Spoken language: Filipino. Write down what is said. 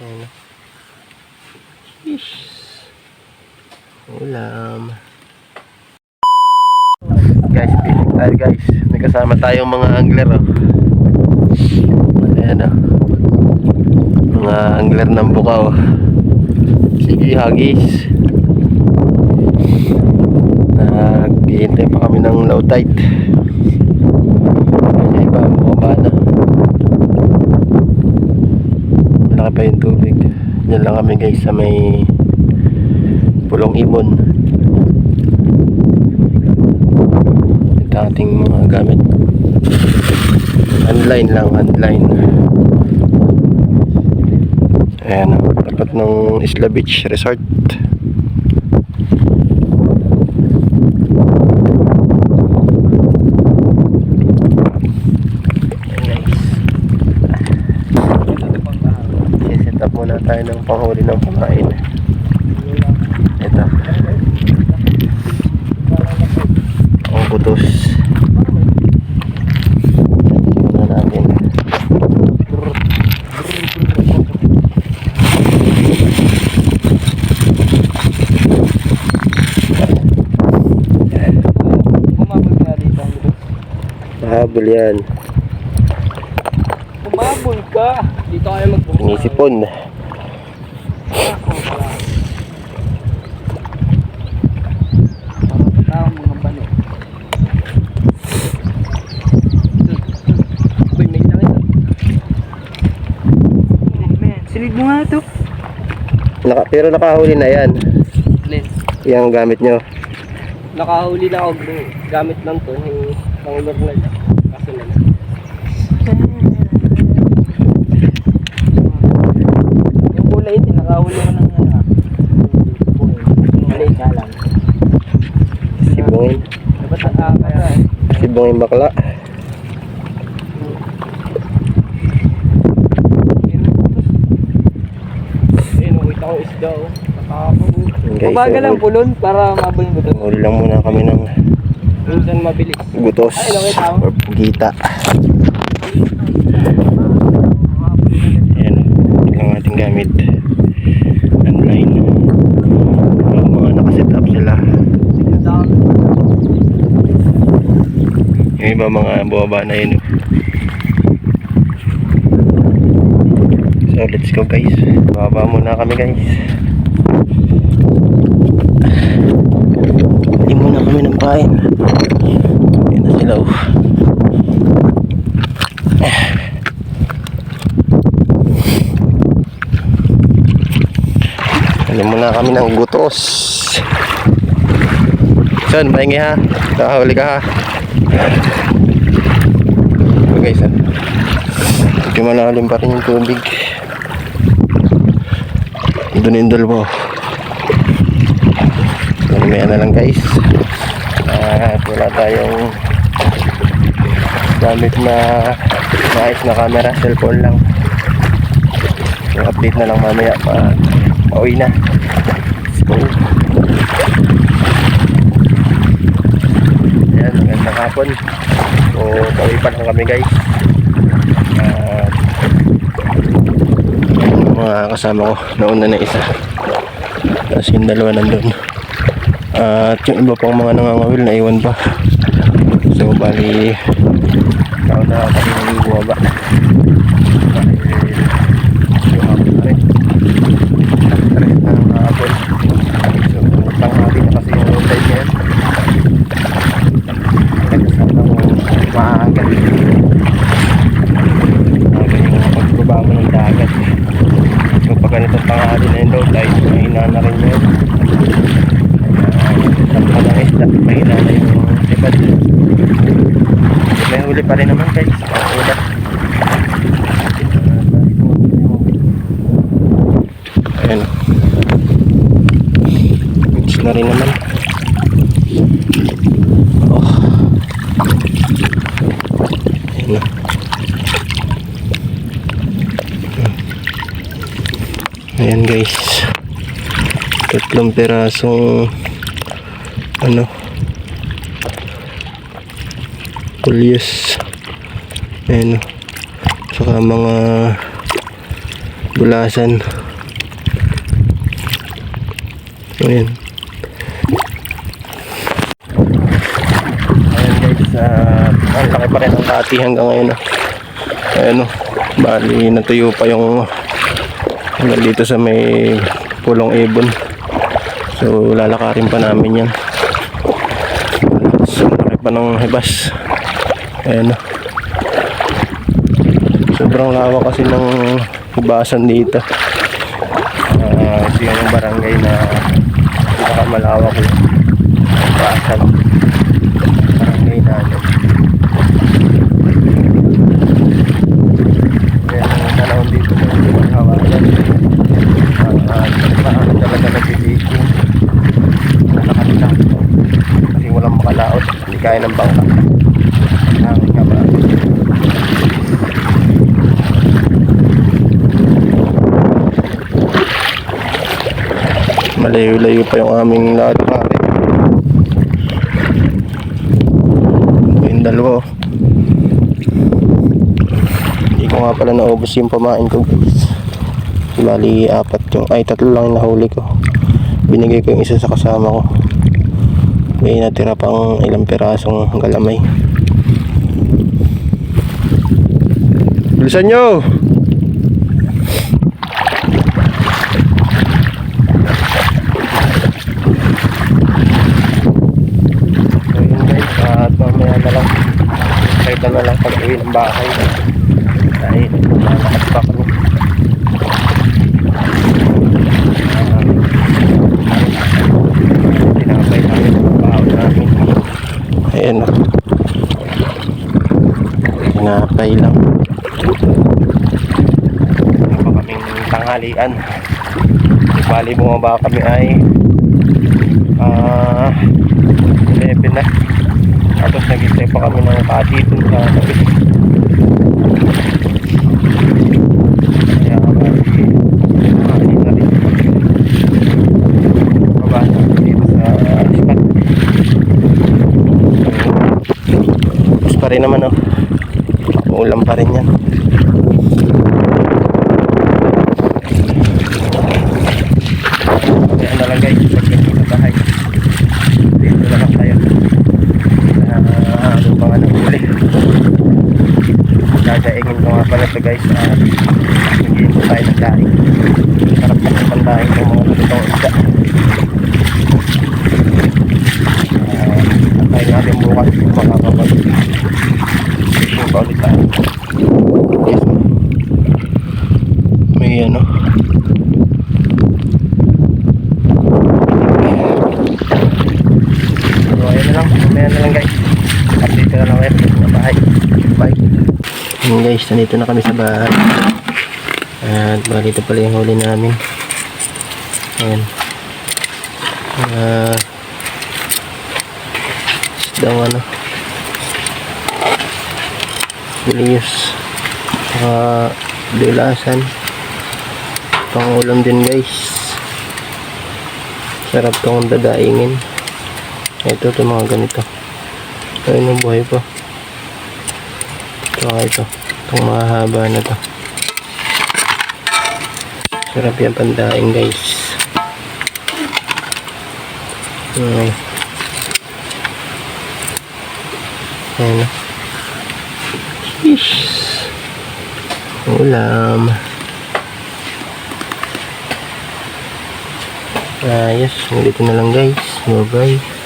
Ayan. Fish. Ulam. Guys, fishing tayo guys. May kasama tayong mga angler oh. Ayan oh. Mga angler ng bukaw. Sige, hagis. Naghihintay pa kami ng low tide. Iba, bumaba na. Yung tubig. Yan lang kami guys sa may pulong ibon. Ito ating mga gamit. Online lang, online. Ayan, tapat ng Isla Beach Resort. Ayan, guys. Siset up muna tayo ng panghuli ng pamain. Ito. Ang butos. Muna natin. Mahabol yan. Umabol ka! Dito kayo magbukas. Inisipon. Parang tao mga bano. Uy, may langit. Silid mo nga ito. Naka, pero nakahuli na yan. Len, Yung gamit nyo. nakahuli na ako bro. Gamit lang to. Yung pangulor na. Kaso na lang. Yung kulay din, nakahuli ko ng ano ah. Mali ka lang. Sibungin. Dapat ah, kaya eh. Sibungin bakla. Ayun, nakita ko isda oh. Mabagal ang so, pulon para mabal mo doon. Huli lang muna kami ng Minsan mabilis. butos Ay, mo? or gita. Ayan. Ito lang ating gamit. Online. Mga, mga nakaset up sila. Yung iba mga bumaba na yun. So let's go guys. Baba muna kami guys. Hindi muna kami ng pain. Ayan na sila oh. Ano muna kami ng gutos. Son, mahingi ha. Nakahuli ka ha. So guys ha. Medyo malalim pa rin yung tubig. Doon yung dulbo. Mamaya na lang guys. At wala tayong gamit na maayos na camera. Cellphone lang. Yung update na lang mamaya pa. Pauwi na. Let's go. Ayan, magandang hapon. So, pa lang kami guys. Yung mga kasama ko, nauna na isa. Tapos yung dalawa nandun. At yung iba pang mga nangangawil na iwan pa. So, bali, nauna kami bumaba. Dahil, yung hapon na rin. Stress na ng hapon. So, tanghali na kasi yung time ngayon. Nagkasama ko maaga. Maaga yung pagbaba mo ng dagat. So, pag ganitong tanghali na yung low tide, mahina na rin yun. Tapos ng isda, mahina na yung sipad. May huli pa rin naman guys. Ulat. Ayan. Na rin naman. Oh. Ayan na. Ayan guys. Tatlong perasong ano kulyas. Ayan o. Saka mga Bulasan. Ayan. Ayan guys, ah, ang laki pa rin ang dati hanggang ngayon. ah. Ayan o, bali natuyo pa yung hanggang dito sa may pulong ibon. So lalakarin pa namin yan. So laki pa ng hibas. Ayan o. Sobrang lawa kasi ng hibasan dito. Ah, ito yung barangay na pinakamalawak yung hibasan. Barangay namin. Ayan ang panahon dito sa ibang hawakan. Ah, marami talaga nagtitiko. Nakakita. Kasi walang makalaot. Hindi kaya ng bangka. Ang kaba. Malayo-layo pa yung aming lalakari. Yung dalawa. oh. Hindi ko nga pala naubos yung pamain ko guys. Bali apat yung, ay tatlo lang yung nahuli ko. Binigay ko yung isa sa kasama ko. May natira pang ilang pirasong galamay. Bilisan nyo! So yun guys, at mamaya na lang. Kahit na lang pag uwi ng bahay. Dahil nalakas pa kami. Ah, Tinapay namin ang baon namin. Ayan o. Tinapay lang. Wala pa kaming tanghalian. Bali bumaba kami ay ah 11 na. Tapos nag-stay pa kami ng katito sa tabi. Kaya rin. Baba na dito sa spot. Tapos pa rin naman oh. Ulam pa rin yan. Kaya na lang guys, pagdating sa bahay. Dito na lang tayo. Ah, ano pa nga nang huli. Pala ito guys. Ah, Nagiging ko tayo ng daing. Sarap na ng pandaing ng mga lutong isda. Ah, tayo natin bukas kung makakapag fishing pa ulit tayo. Yes. May ano. So ayun na lang, mamaya na lang guys. Update na lang ulit sa bahay. Bye. Ayun guys, nandito na kami sa bahay. At bali ito pala yung huli namin. Ayan. Ah, isdang ano. Bulius. Saka dulasan. Pangulam din guys. Sarap tong dadaingin. Ito, ito mga ganito. Ayun ang buhay pa. Ito, ito. Itong mahaba na to. Sarap yan pandaing guys. Ayan na. Sheesh. Ulam. Ayos. Dito na lang guys. Bye bye.